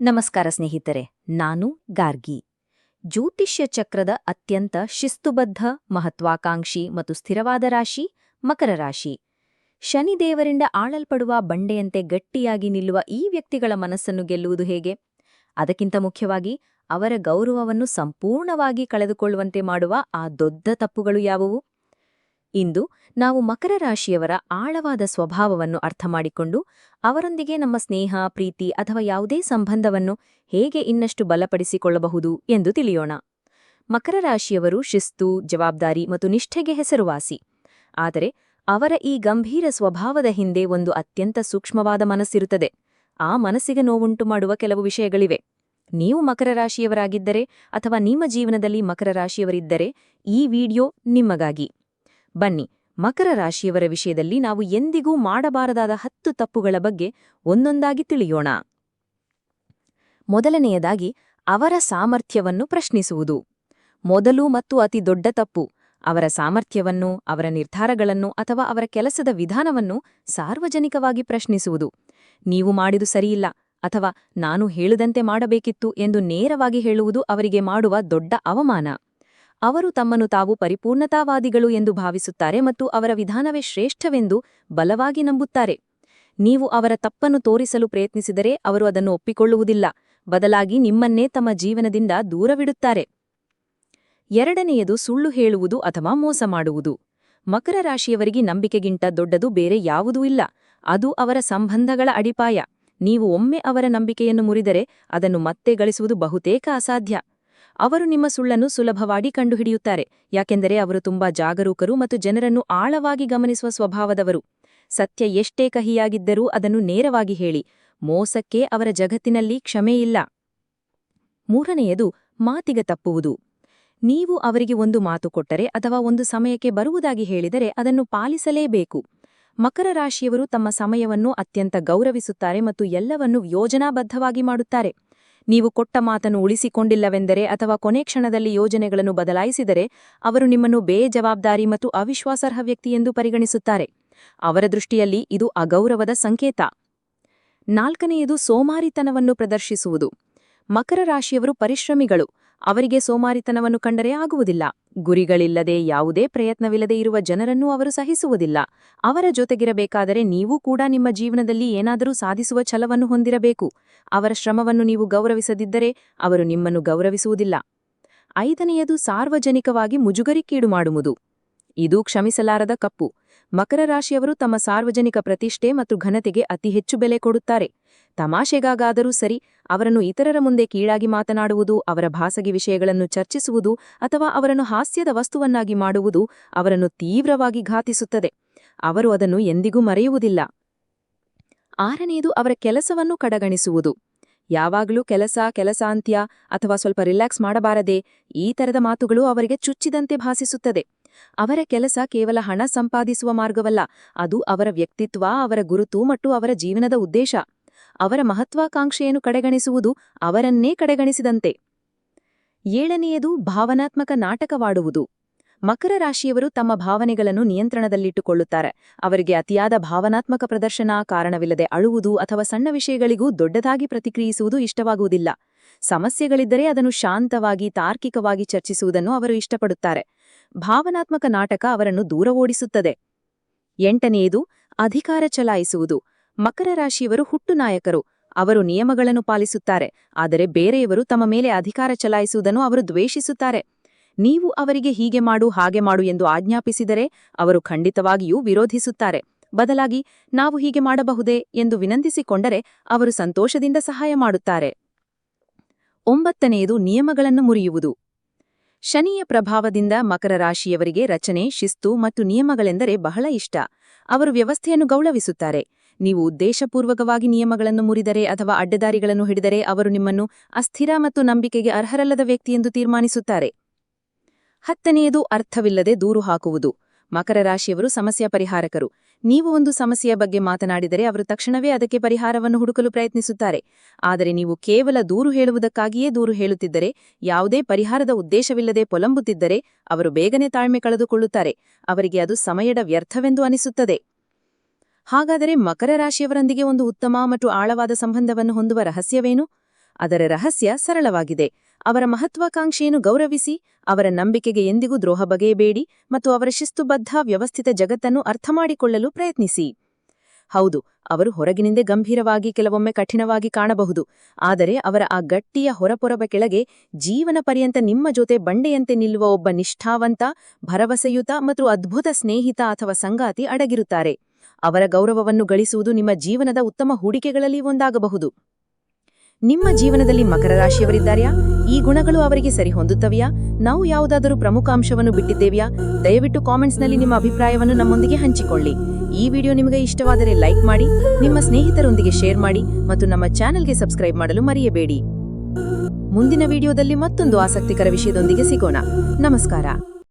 ನಮಸ್ಕಾರ ಸ್ನೇಹಿತರೆ, ನಾನು ಗಾರ್ಗಿ. ಜ್ಯೋತಿಷ್ಯ ಚಕ್ರದ ಅತ್ಯಂತ ಶಿಸ್ತುಬದ್ಧ, ಮಹತ್ವಾಕಾಂಕ್ಷಿ ಮತ್ತು ಸ್ಥಿರವಾದ ರಾಶಿ, ಮಕರ ರಾಶಿ. ಶನಿದೇವರಿಂದ ಆಳಲ್ಪಡುವ ಬಂಡೆಯಂತೆ ಗಟ್ಟಿಯಾಗಿ ನಿಲ್ಲುವ ಈ ವ್ಯಕ್ತಿಗಳ ಮನಸ್ಸನ್ನು ಗೆಲ್ಲುವುದು ಹೇಗೆ? ಅದಕ್ಕಿಂತ ಮುಖ್ಯವಾಗಿ, ಅವರ ಗೌರವವನ್ನು ಸಂಪೂರ್ಣವಾಗಿ ಕಳೆದುಕೊಳ್ಳುವಂತೆ ಮಾಡುವ ಆ ದೊಡ್ಡ ತಪ್ಪುಗಳು ಯಾವುವು? ಇಂದು ನಾವು ಮಕರ ರಾಶಿಯವರ ಆಳವಾದ ಸ್ವಭಾವವನ್ನು ಅರ್ಥಮಾಡಿಕೊಂಡು ಅವರೊಂದಿಗೆ ನಮ್ಮ ಸ್ನೇಹ, ಪ್ರೀತಿ ಅಥವಾ ಯಾವುದೇ ಸಂಬಂಧವನ್ನು ಹೇಗೆ ಇನ್ನಷ್ಟು ಬಲಪಡಿಸಿಕೊಳ್ಳಬಹುದು ಎಂದು ತಿಳಿಯೋಣ. ಮಕರ ರಾಶಿಯವರು ಶಿಸ್ತು, ಜವಾಬ್ದಾರಿ ಮತ್ತು ನಿಷ್ಠೆಗೆ ಹೆಸರುವಾಸಿ. ಆದರೆ ಅವರ ಈ ಗಂಭೀರ ಸ್ವಭಾವದ ಹಿಂದೆ ಒಂದು ಅತ್ಯಂತ ಸೂಕ್ಷ್ಮವಾದ ಮನಸ್ಸಿರುತ್ತದೆ. ಆ ಮನಸ್ಸಿಗೆ ನೋವುಂಟು ಮಾಡುವ ಕೆಲವು ವಿಷಯಗಳಿವೆ. ನೀವು ಮಕರ ರಾಶಿಯವರಾಗಿದ್ದರೆ ಅಥವಾ ನಿಮ್ಮ ಜೀವನದಲ್ಲಿ ಮಕರ ರಾಶಿಯವರಿದ್ದರೆ ಈ ವಿಡಿಯೋ ನಿಮ್ಮಗಾಗಿ ಬನ್ನಿ, ಮಕರ ರಾಶಿಯವರ ವಿಷಯದಲ್ಲಿ ನಾವು ಎಂದಿಗೂ ಮಾಡಬಾರದಾದ ಹತ್ತು ತಪ್ಪುಗಳ ಬಗ್ಗೆ ಒಂದೊಂದಾಗಿ ತಿಳಿಯೋಣ. ಮೊದಲನೆಯದಾಗಿ, ಅವರ ಸಾಮರ್ಥ್ಯವನ್ನು ಪ್ರಶ್ನಿಸುವುದು. ಮೊದಲು ಮತ್ತು ಅತಿ ದೊಡ್ಡ ತಪ್ಪು, ಅವರ ಸಾಮರ್ಥ್ಯವನ್ನು, ಅವರ ನಿರ್ಧಾರಗಳನ್ನು ಅಥವಾ ಅವರ ಕೆಲಸದ ವಿಧಾನವನ್ನು ಸಾರ್ವಜನಿಕವಾಗಿ ಪ್ರಶ್ನಿಸುವುದು. ನೀವು ಮಾಡಿದು ಸರಿಯಿಲ್ಲ ಅಥವಾ ನಾನು ಹೇಳಿದಂತೆ ಮಾಡಬೇಕಿತ್ತು ಎಂದು ನೇರವಾಗಿ ಹೇಳುವುದು ಅವರಿಗೆ ಮಾಡುವ ದೊಡ್ಡ ಅವಮಾನ. ಅವರು ತಮ್ಮನ್ನು ತಾವು ಪರಿಪೂರ್ಣತಾವಾದಿಗಳು ಎಂದು ಭಾವಿಸುತ್ತಾರೆ ಮತ್ತು ಅವರ ವಿಧಾನವೇ ಶ್ರೇಷ್ಠವೆಂದು ಬಲವಾಗಿ ನಂಬುತ್ತಾರೆ. ನೀವು ಅವರ ತಪ್ಪನ್ನು ತೋರಿಸಲು ಪ್ರಯತ್ನಿಸಿದರೆ ಅವರು ಅದನ್ನು ಒಪ್ಪಿಕೊಳ್ಳುವುದಿಲ್ಲ, ಬದಲಾಗಿ ನಿಮ್ಮನ್ನೇ ತಮ್ಮ ಜೀವನದಿಂದ ದೂರವಿಡುತ್ತಾರೆ. ಎರಡನೆಯದು ಸುಳ್ಳು ಹೇಳುವುದು ಅಥವಾ ಮೋಸ ಮಾಡುವುದು. ಮಕರ ರಾಶಿಯವರಿಗೆ ನಂಬಿಕೆಗಿಂತ ದೊಡ್ಡದು ಬೇರೆ ಯಾವುದೂ ಇಲ್ಲ, ಅದು ಅವರ ಸಂಬಂಧಗಳ ಅಡಿಪಾಯ. ನೀವು ಒಮ್ಮೆ ಅವರ ನಂಬಿಕೆಯನ್ನು ಮುರಿದರೆ ಅದನ್ನು ಮತ್ತೆ ಗಳಿಸುವುದು ಬಹುತೇಕ ಅಸಾಧ್ಯ. ಅವರು ನಿಮ್ಮ ಸುಳ್ಳನ್ನು ಸುಲಭವಾಗಿ ಕಂಡುಹಿಡಿಯುತ್ತಾರೆ, ಯಾಕೆಂದರೆ ಅವರು ತುಂಬಾ ಜಾಗರೂಕರು ಮತ್ತು ಜನರನ್ನು ಆಳವಾಗಿ ಗಮನಿಸುವ ಸ್ವಭಾವದವರು. ಸತ್ಯ ಎಷ್ಟೇ ಕಹಿಯಾಗಿದ್ದರೂ ಅದನ್ನು ನೇರವಾಗಿ ಹೇಳಿ, ಮೋಸಕ್ಕೆ ಅವರ ಜಗತ್ತಿನಲ್ಲಿ ಕ್ಷಮೆಯಿಲ್ಲ. ಮೂರನೆಯದು, ಮಾತಿಗೆ ತಪ್ಪುವುದು. ನೀವು ಅವರಿಗೆ ಒಂದು ಮಾತು ಕೊಟ್ಟರೆ ಅಥವಾ ಒಂದು ಸಮಯಕ್ಕೆ ಬರುವುದಾಗಿ ಹೇಳಿದರೆ ಅದನ್ನು ಪಾಲಿಸಲೇಬೇಕು. ಮಕರ ರಾಶಿಯವರು ತಮ್ಮ ಸಮಯವನ್ನು ಅತ್ಯಂತ ಗೌರವಿಸುತ್ತಾರೆ ಮತ್ತು ಎಲ್ಲವನ್ನೂ ಯೋಜನಾಬದ್ಧವಾಗಿ ಮಾಡುತ್ತಾರೆ. ನೀವು ಕೊಟ್ಟ ಮಾತನ್ನು ಉಳಿಸಿಕೊಂಡಿಲ್ಲವೆಂದರೆ ಅಥವಾ ಕೊನೆ ಕ್ಷಣದಲ್ಲಿ ಯೋಜನೆಗಳನ್ನು ಬದಲಾಯಿಸಿದರೆ ಅವರು ನಿಮ್ಮನ್ನು ಬೇಜವಾಬ್ದಾರಿ ಮತ್ತು ಅವಿಶ್ವಾಸಾರ್ಹ ವ್ಯಕ್ತಿ ಎಂದು ಪರಿಗಣಿಸುತ್ತಾರೆ. ಅವರ ದೃಷ್ಟಿಯಲ್ಲಿ ಇದು ಅಗೌರವದ ಸಂಕೇತ. ನಾಲ್ಕನೆಯದು ಸೋಮಾರಿತನವನ್ನು ಪ್ರದರ್ಶಿಸುವುದು. ಮಕರ ರಾಶಿಯವರು ಪರಿಶ್ರಮಿಗಳು. ಅವರಿಗೆ ಸೋಮಾರಿತನವನ್ನು ಕಂಡರೆ ಆಗುವುದಿಲ್ಲ. ಗುರಿಗಳಿಲ್ಲದೆ ಯಾವುದೇ ಪ್ರಯತ್ನವಿಲ್ಲದೆ ಇರುವ ಜನರನ್ನು ಅವರು ಸಹಿಸುವುದಿಲ್ಲ. ಅವರ ಜೊತೆಗಿರಬೇಕಾದರೆ ನೀವೂ ಕೂಡ ನಿಮ್ಮ ಜೀವನದಲ್ಲಿ ಏನಾದರೂ ಸಾಧಿಸುವ ಛಲವನ್ನು ಹೊಂದಿರಬೇಕು. ಅವರ ಶ್ರಮವನ್ನು ನೀವು ಗೌರವಿಸದಿದ್ದರೆ ಅವರು ನಿಮ್ಮನ್ನು ಗೌರವಿಸುವುದಿಲ್ಲ. ಐದನೆಯದು, ಸಾರ್ವಜನಿಕವಾಗಿ ಮುಜುಗರಿಕೀಡು ಮಾಡುವುದು. ಇದು ಕ್ಷಮಿಸಲಾರದ ಕಪ್ಪು. ಮಕರ ರಾಶಿಯವರು ತಮ್ಮ ಸಾರ್ವಜನಿಕ ಪ್ರತಿಷ್ಠೆ ಮತ್ತು ಘನತೆಗೆ ಅತಿ ಹೆಚ್ಚು ಬೆಲೆ ಕೊಡುತ್ತಾರೆ. ತಮಾಷೆಗಾಗಾದರೂ ಸರಿ ಅವರನ್ನು ಇತರರ ಮುಂದೆ ಕೀಳಾಗಿ ಮಾತನಾಡುವುದು, ಅವರ ಭಾಸಗಿ ವಿಷಯಗಳನ್ನು ಚರ್ಚಿಸುವುದು ಅಥವಾ ಅವರನ್ನು ಹಾಸ್ಯದ ವಸ್ತುವನ್ನಾಗಿ ಮಾಡುವುದು ಅವರನ್ನು ತೀವ್ರವಾಗಿ ಘಾತಿಸುತ್ತದೆ. ಅವರು ಅದನ್ನು ಎಂದಿಗೂ ಮರೆಯುವುದಿಲ್ಲ. ಆರನೆಯದು ಅವರ ಕೆಲಸವನ್ನು ಕಡಗಣಿಸುವುದು. ಯಾವಾಗಲೂ ಕೆಲಸ, ಕೆಲಸಾಂತ್ಯ ಅಥವಾ ಸ್ವಲ್ಪ ರಿಲ್ಯಾಕ್ಸ್ ಮಾಡಬಾರದೆ ಈ ತರದ ಮಾತುಗಳು ಅವರಿಗೆ ಚುಚ್ಚಿದಂತೆ ಭಾಸಿಸುತ್ತದೆ. ಅವರ ಕೆಲಸ ಕೇವಲ ಹಣ ಸಂಪಾದಿಸುವ ಮಾರ್ಗವಲ್ಲ, ಅದು ಅವರ ವ್ಯಕ್ತಿತ್ವ, ಅವರ ಗುರುತು ಮತ್ತು ಅವರ ಜೀವನದ ಉದ್ದೇಶ. ಅವರ ಮಹತ್ವಾಕಾಂಕ್ಷೆಯನ್ನು ಕಡೆಗಣಿಸುವುದು ಅವರನ್ನೇ ಕಡೆಗಣಿಸಿದಂತೆ. ಏಳನೆಯದು ಭಾವನಾತ್ಮಕ ನಾಟಕವಾಡುವುದು. ಮಕರ ರಾಶಿಯವರು ತಮ್ಮ ಭಾವನೆಗಳನ್ನು ನಿಯಂತ್ರಣದಲ್ಲಿಟ್ಟುಕೊಳ್ಳುತ್ತಾರೆ. ಅವರಿಗೆ ಅತಿಯಾದ ಭಾವನಾತ್ಮಕ ಪ್ರದರ್ಶನ ಕಾರಣವಿಲ್ಲದೆ ಅಳುವುದು ಅಥವಾ ಸಣ್ಣ ವಿಷಯಗಳಿಗೂ ದೊಡ್ಡದಾಗಿ ಪ್ರತಿಕ್ರಿಯಿಸುವುದು ಇಷ್ಟವಾಗುವುದಿಲ್ಲ. ಸಮಸ್ಯೆಗಳಿದ್ದರೆ ಅದನ್ನು ಶಾಂತವಾಗಿ, ತಾರ್ಕಿಕವಾಗಿ ಚರ್ಚಿಸುವುದನ್ನು ಅವರು ಇಷ್ಟಪಡುತ್ತಾರೆ. ಭಾವನಾತ್ಮಕ ನಾಟಕ ಅವರನ್ನು ದೂರ ಓಡಿಸುತ್ತದೆ. ಎಂಟನೆಯದು ಅಧಿಕಾರ ಚಲಾಯಿಸುವುದು. ಮಕರ ರಾಶಿಯವರು ಹುಟ್ಟು ನಾಯಕರು ಅವರು ನಿಯಮಗಳನ್ನು ಪಾಲಿಸುತ್ತಾರೆ. ಆದರೆ ಬೇರೆಯವರು ತಮ್ಮ ಮೇಲೆ ಅಧಿಕಾರ ಚಲಾಯಿಸುವುದನ್ನು ಅವರು ದ್ವೇಷಿಸುತ್ತಾರೆ. ನೀವು ಅವರಿಗೆ ಹೀಗೆ ಮಾಡು, ಹಾಗೆ ಮಾಡು ಎಂದು ಆಜ್ಞಾಪಿಸಿದರೆ ಅವರು ಖಂಡಿತವಾಗಿಯೂ ವಿರೋಧಿಸುತ್ತಾರೆ. ಬದಲಾಗಿ, ನಾವು ಹೀಗೆ ಮಾಡಬಹುದೇ ಎಂದು ವಿನಂತಿಸಿಕೊಂಡರೆ ಅವರು ಸಂತೋಷದಿಂದ ಸಹಾಯ ಮಾಡುತ್ತಾರೆ. ಒಂಬತ್ತನೆಯದು, ನಿಯಮಗಳನ್ನು ಮುರಿಯುವುದು. ಶನಿಯ ಪ್ರಭಾವದಿಂದ ಮಕರ ರಾಶಿಯವರಿಗೆ ರಚನೆ, ಶಿಸ್ತು ಮತ್ತು ನಿಯಮಗಳೆಂದರೆ ಬಹಳ ಇಷ್ಟ. ಅವರು ವ್ಯವಸ್ಥೆಯನ್ನು ಗೌರವಿಸುತ್ತಾರೆ. ನೀವು ಉದ್ದೇಶಪೂರ್ವಕವಾಗಿ ನಿಯಮಗಳನ್ನು ಮುರಿದರೆ ಅಥವಾ ಅಡ್ಡದಾರಿಗಳನ್ನು ಹಿಡಿದರೆ ಅವರು ನಿಮ್ಮನ್ನು ಅಸ್ಥಿರ ಮತ್ತು ನಂಬಿಕೆಗೆ ಅರ್ಹರಲ್ಲದ ವ್ಯಕ್ತಿಯೆಂದು ತೀರ್ಮಾನಿಸುತ್ತಾರೆ. ಹತ್ತನೆಯದು, ಅರ್ಥವಿಲ್ಲದೆ ದೂರು ಹಾಕುವುದು. ಮಕರ ರಾಶಿಯವರು ಸಮಸ್ಯೆ ಪರಿಹಾರಕರು. ನೀವು ಒಂದು ಸಮಸ್ಯೆಯ ಬಗ್ಗೆ ಮಾತನಾಡಿದರೆ ಅವರು ತಕ್ಷಣವೇ ಅದಕ್ಕೆ ಪರಿಹಾರವನ್ನು ಹುಡುಕಲು ಪ್ರಯತ್ನಿಸುತ್ತಾರೆ. ಆದರೆ ನೀವು ಕೇವಲ ದೂರು ಹೇಳುವುದಕ್ಕಾಗಿಯೇ ದೂರು ಹೇಳುತ್ತಿದ್ದರೆ, ಯಾವುದೇ ಪರಿಹಾರದ ಉದ್ದೇಶವಿಲ್ಲದೆ ಪೊಲಂಬುತ್ತಿದ್ದರೆ, ಅವರು ಬೇಗನೆ ತಾಳ್ಮೆ ಕಳೆದುಕೊಳ್ಳುತ್ತಾರೆ. ಅವರಿಗೆ ಅದು ಸಮಯದ ವ್ಯರ್ಥವೆಂದು ಅನಿಸುತ್ತದೆ. ಹಾಗಾದರೆ ಮಕರ ರಾಶಿಯವರೊಂದಿಗೆ ಒಂದು ಉತ್ತಮ ಮತ್ತು ಆಳವಾದ ಸಂಬಂಧವನ್ನು ಹೊಂದುವ ರಹಸ್ಯವೇನು? ಅದರ ರಹಸ್ಯ ಸರಳವಾಗಿದೆ. ಅವರ ಮಹತ್ವಾಕಾಂಕ್ಷೆಯನ್ನು ಗೌರವಿಸಿ, ಅವರ ನಂಬಿಕೆಗೆ ಎಂದಿಗೂ ದ್ರೋಹ ಬಗೆಯಬೇಡಿ ಮತ್ತು ಅವರ ಶಿಸ್ತುಬದ್ಧ, ವ್ಯವಸ್ಥಿತ ಜಗತ್ತನ್ನು ಅರ್ಥಮಾಡಿಕೊಳ್ಳಲು ಪ್ರಯತ್ನಿಸಿ. ಹೌದು, ಅವರು ಹೊರಗಿನಿಂದ ಗಂಭೀರವಾಗಿ, ಕೆಲವೊಮ್ಮೆ ಕಠಿಣವಾಗಿ ಕಾಣಬಹುದು. ಆದರೆ ಅವರ ಆ ಗಟ್ಟಿಯ ಹೊರಪೊರಬ ಕೆಳಗೆ ಜೀವನ ಪರ್ಯಂತ ನಿಮ್ಮ ಜೊತೆ ಬಂಡೆಯಂತೆ ನಿಲ್ಲುವ ಒಬ್ಬ ನಿಷ್ಠಾವಂತ, ಭರವಸೆಯುತ ಮತ್ತು ಅದ್ಭುತ ಸ್ನೇಹಿತ ಅಥವಾ ಸಂಗಾತಿ ಅಡಗಿರುತ್ತಾರೆ. ಅವರ ಗೌರವವನ್ನು ಗಳಿಸುವುದು ನಿಮ್ಮ ಜೀವನದ ಉತ್ತಮ ಹೂಡಿಕೆಗಳಲ್ಲಿ ಒಂದಾಗಬಹುದು. ನಿಮ್ಮ ಜೀವನದಲ್ಲಿ ಮಕರ ರಾಶಿಯವರಿದ್ದಾರೆಯಾ? ಈ ಗುಣಗಳು ಅವರಿಗೆ ಸರಿಹೊಂದುತ್ತವೆಯಾ? ನಾವು ಯಾವುದಾದರೂ ಪ್ರಮುಖ ಅಂಶವನ್ನು ಬಿಟ್ಟಿದ್ದೇವೆಯಾ? ದಯವಿಟ್ಟು ಕಾಮೆಂಟ್ಸ್ನಲ್ಲಿ ನಿಮ್ಮ ಅಭಿಪ್ರಾಯವನ್ನು ನಮ್ಮೊಂದಿಗೆ ಹಂಚಿಕೊಳ್ಳಿ. ಈ ವಿಡಿಯೋ ನಿಮಗೆ ಇಷ್ಟವಾದರೆ ಲೈಕ್ ಮಾಡಿ, ನಿಮ್ಮ ಸ್ನೇಹಿತರೊಂದಿಗೆ ಶೇರ್ ಮಾಡಿ ಮತ್ತು ನಮ್ಮ ಚಾನೆಲ್ಗೆ ಸಬ್ಸ್ಕ್ರೈಬ್ ಮಾಡಲು ಮರೆಯಬೇಡಿ. ಮುಂದಿನ ವಿಡಿಯೋದಲ್ಲಿ ಮತ್ತೊಂದು ಆಸಕ್ತಿಕರ ವಿಷಯದೊಂದಿಗೆ ಸಿಗೋಣ. ನಮಸ್ಕಾರ.